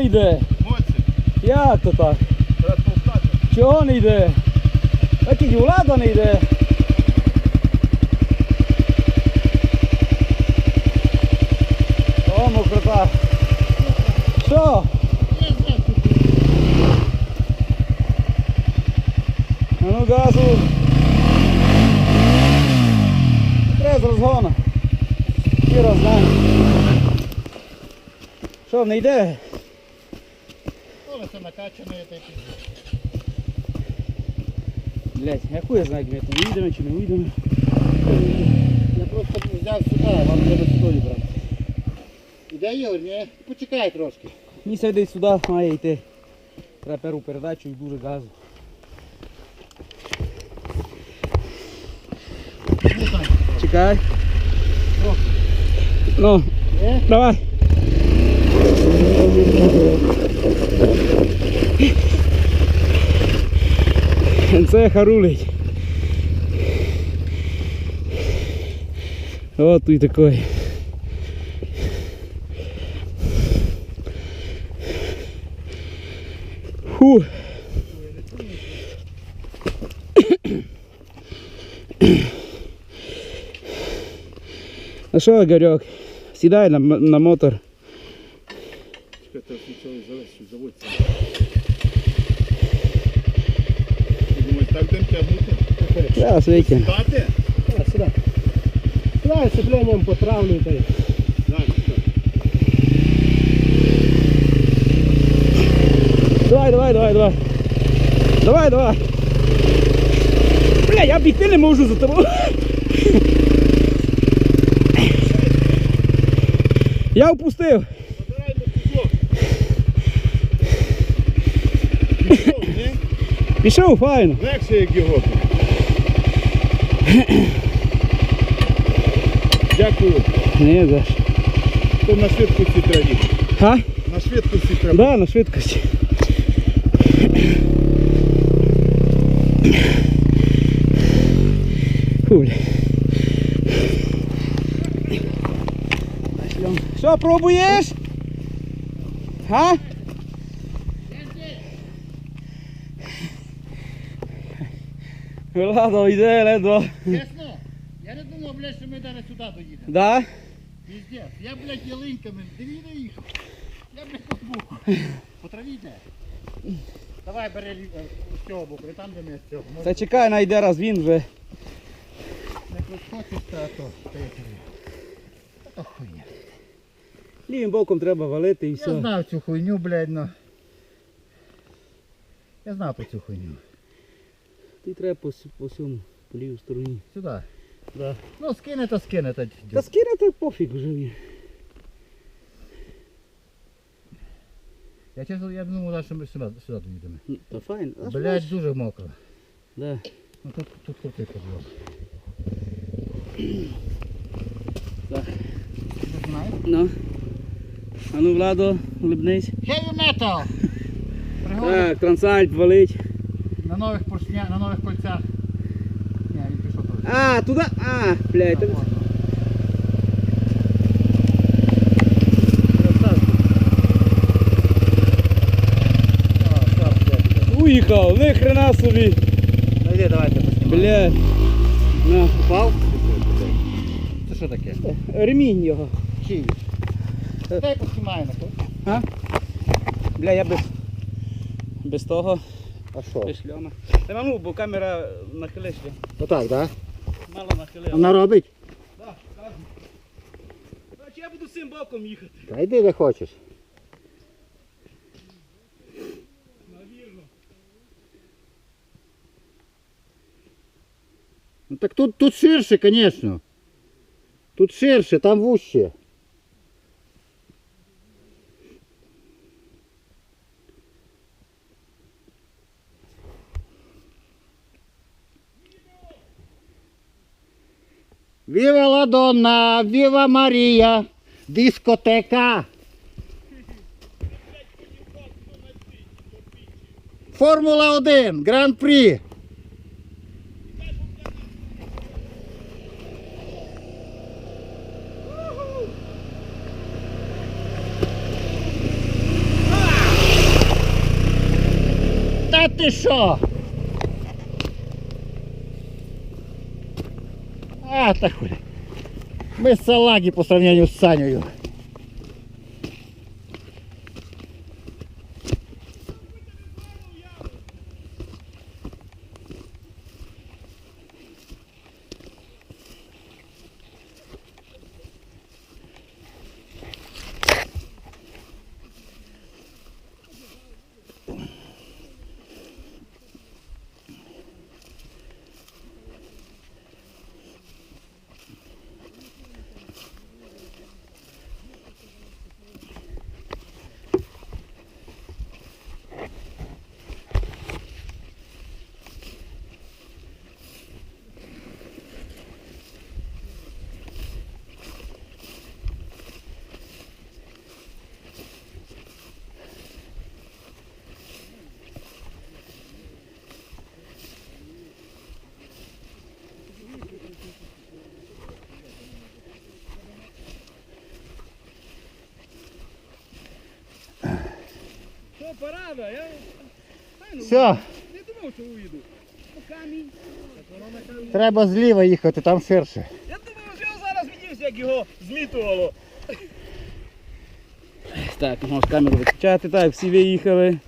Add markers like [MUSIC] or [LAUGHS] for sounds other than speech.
не йде? Як то так? Чого не йде? А тільки влада не йде. О, мокрота. Що? А ну газу. Треба з розгону. Кіра знає. Що, не йде? Колесо накачане, та й. Блять, яку я знаю, як ми вийдемо чи не вийдемо. Я просто взяв сюди, вам треба сюди брати. Іде Ігор, ні? Почекай трошки. Мені сюди сюди має йти. Треба передачу і дуже газу. Чекай. Ну, давай. Це харулить. Вот ты такой. Фу. А що, Игорек? Сідай на, м- на мотор. Чекай, так будемо тягнути? Зараз викину. Стати? А, сюди. Давай сцепленням потравлю та й. Так, так. Давай, давай, давай, давай. Давай, давай. Бля, я бігти не можу за тобою. [LAUGHS] Я впустив. Пішов файно. Легше, як його. Дякую. Не за що. То на швидкості треба їхати. Ха? На швидкості треба. Да, на швидкості. Фу, бля. Що, пробуєш? Га? Ладно, йде, ледо. Чесно, я не думав, блядь, що ми зараз сюди доїдемо. Да? Піздець, я, блядь, ялинками, дивіться їх. Я, блядь, по боку. По траві йде. Давай бери лі- е, з цього боку, не там, де ми з цього. Може, Та чекай, найде раз він вже. не хочеш, та то. та я кажу. Та то хуйня. Лівим боком треба валити і Я все. знав цю хуйню, блядь, ну. Я знав про цю хуйню. Ти треба по, по всьому, по лівій стороні. Сюди. Да. Ну, скине, то скине. Та... Та скинути пофіг вже він. Я чесно, я думав, що ми сюди, сюди доїдемо. Ну, Та файн. А Блядь, що дуже мокро. Да. Ну тут, тут крутий подвох. Так. Знаєш? Ну. А ну, Владо, улибнись. Heavy metal! Так, трансальп валить. На нових поршня, на нових кольцях. Ні, він пішов туди. А, туди. А, блядь. Там... ладно. Красавчик. А, все, блядь. Уїхав, ни хрена собі. Ну йди, давайте поснімаємо. Блядь. На. Упав? Це що таке? Ремінь його. Чий? Дай поснімаємо. А? Бля, я без. Без того. А що? Без. Та ну, бо камера нахилиш. Отак, так? Мало нахилила. Вона робить? Так, кажу. Значить я буду цим боком їхати. Та йди де хочеш. Навірно. Ну так тут, тут ширше, звісно. Тут ширше, там вуще. Віва ладона, Віва Марія, дискотека. Формула 1, гран-прі. Та ти що? А, так хули. Мы салаги по сравнению с Санею. Що, порада? Я Все, не думав, що уїду. Камінь. треба зліва їхати, там ширше. Я думав, що зараз відівся, як його змітувало. Так, можна камеру виключати, так, всі виїхали.